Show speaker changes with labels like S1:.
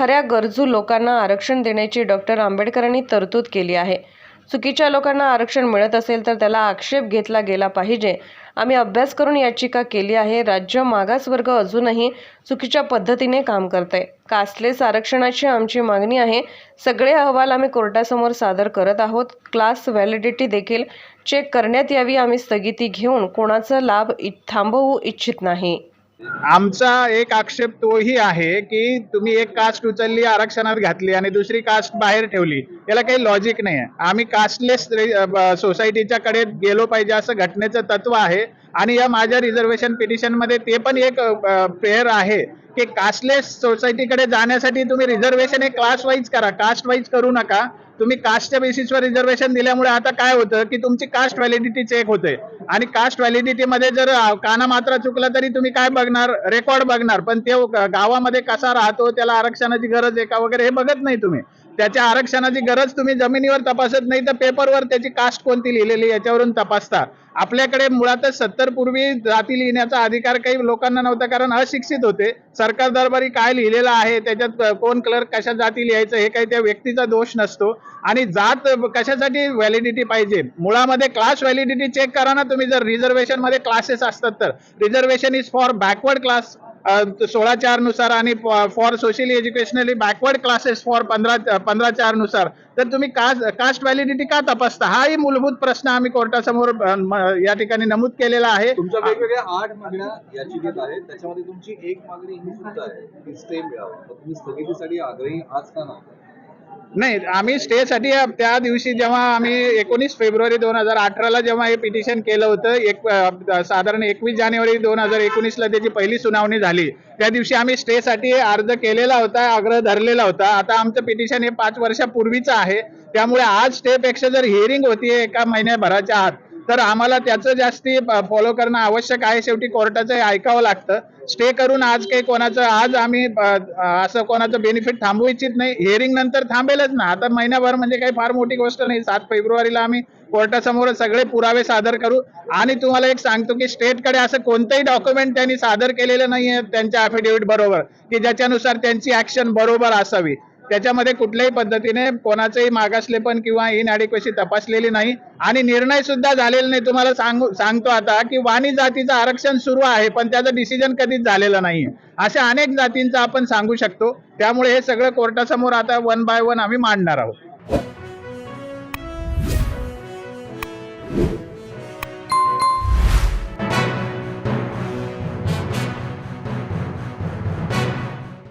S1: खऱ्या गरजू लोकांना आरक्षण देण्याची डॉक्टर आंबेडकरांनी तरतूद केली आहे. चुकीच्या लोकांना आरक्षण मिळत असेल तर त्याला आक्षेप घेतला गेला पाहिजे. आम्ही अभ्यास करून याचिका केली आहे. राज्य मागासवर्ग अजूनही चुकीच्या पद्धतीने काम करत आहे कास्टलेस आरक्षणाची आमची मागणी आहे. सगळे अहवाल आम्ही कोर्टासमोर सादर करत आहोत. क्लास व्हॅलिडिटी देखील चेक करण्यात यावी. आम्ही स्थगिती घेऊन कोणाचा लाभ इ- थांबवू इच्छित नाही.
S2: आमचा एक आक्षेप तोही आहे की तुम्ही एक कास्ट उचलली आरक्षणात घातली आणि दुसरी कास्ट बाहेर ठेवली. याला काही लॉजिक नाही आहे आम्ही कास्टलेस सोसायटीच्या कडे गेलो पाहिजे असं घटनेचं तत्व आहे. आणि या माझ्या रिझर्वेशन पिटिशनमध्ये ते पण एक प्रेयर आहे की कास्टलेस सोसायटीकडे जाण्यासाठी तुम्ही रिझर्वेशन हे क्लास वाईज करा. कास्ट वाईज करू नका. तुम्ही कास्टच्या बेसिसवर रिझर्वेशन दिल्यामुळे आता काय होतं की तुमची कास्ट व्हॅलिडिटी चेक होते. आणि कास्ट व्हॅलिडिटी मध्ये जर काना मात्रा चुकला तरी तुम्ही काय बघणार? रेकॉर्ड बघणार. पण ते गावामध्ये कसा राहतो त्याला आरक्षणाची गरज आहे का वगैरे हे बघत नाही तुम्ही. त्याच्या आरक्षणाची गरज तुम्ही जमिनीवर तपासत नाही तर पेपरवर त्याची कास्ट कोणती लिहिलेली याच्यावरून तपासता. आपल्याकडे मुळातच सत्तर पूर्वी जाती लिहिण्याचा अधिकार काही लोकांना नव्हता कारण अशिक्षित होते. सरकार दरबारी काय लिहिलेलं आहे त्याच्यात कोण क्लर्क कशा जाती लिहायचं हे काही त्या व्यक्तीचा दोष नसतो. आणि जात कशासाठी व्हॅलिडिटी पाहिजे? मुळामध्ये क्लास व्हॅलिडिटी चेक करा ना तुम्ही. जर रिझर्वेशनमध्ये क्लासेस असतात तर. Reservation is for backward class सोळा चारनुसार आणि for socially educationally backward classes for पंधरा पंधरा चारनुसार. तर तुम्ही कास्ट कास्ट व्हॅलिडिटी का तपासता? हाही मूलभूत प्रश्न आम्ही कोर्टासमोर या ठिकाणी नमूद केलेला आहे.
S3: तुमच्या वेगवेगळ्या आठ मागण्या याचिकेत आहेत. त्याच्यामध्ये तुमची एक मागणी ही सुद्धा आहे की स्टे मिळावा. तुम्ही स्थगितीसाठी आग्रही आज का नव्हता?
S2: नाही आम्ही स्टेसाठी त्या दिवशी जेव्हा आम्ही एकोणीस फेब्रुवारी दोन हजार अठराला जेव्हा हे पिटिशन केलं होतं एक साधारण एकवीस जानेवारी दोन हजार एकोणीसला त्याची पहिली सुनावणी झाली. त्या दिवशी आम्ही स्टेसाठी अर्ज केलेला होता आग्रह धरलेला होता. आता आमचं पिटिशन हे पाच वर्षापूर्वीचं आहे. त्यामुळे आज स्टेपेक्षा जर हिअरिंग होतीये एका महिन्याभराच्या आत तर आम्हाला त्याचं जास्ती फॉलो करणं आवश्यक आहे. शेवटी कोर्टाचं हे ऐकावं लागतं. स्टे करून आज काही कोणाचं आज आम्ही असं कोणाचं बेनिफिट थांबवू इच्छित नाही. हिअरिंग नंतर थांबेलच ना. आता महिनाभर म्हणजे काही फार मोठी गोष्ट नाही. सात फेब्रुवारीला आम्ही कोर्टासमोर सगळे पुरावे सादर करू. आणि तुम्हाला एक सांगतो की स्टेटकडे असं कोणतंही डॉक्युमेंट त्यांनी सादर केलेलं नाहीये त्यांच्या अफिडेव्हिट बरोबर की ज्याच्यानुसार त्यांची ऍक्शन बरोबर असावी. त्याच्यामध्ये कुठल्याही पद्धतीने कोणाचंही मागासलेपण किंवा इनॲडिक्वेसी तपासलेली नाही. आणि निर्णय सुद्धा झालेला नाही. तुम्हाला सांगू सांगतो आता की वाणी जातीचं आरक्षण सुरू आहे पण त्याचं डिसिजन कधीच झालेलं नाही अशा अनेक जातींचं आपण सांगू शकतो. त्यामुळे हे सगळं कोर्टासमोर आता वन बाय वन आम्ही मांडणार आहोत.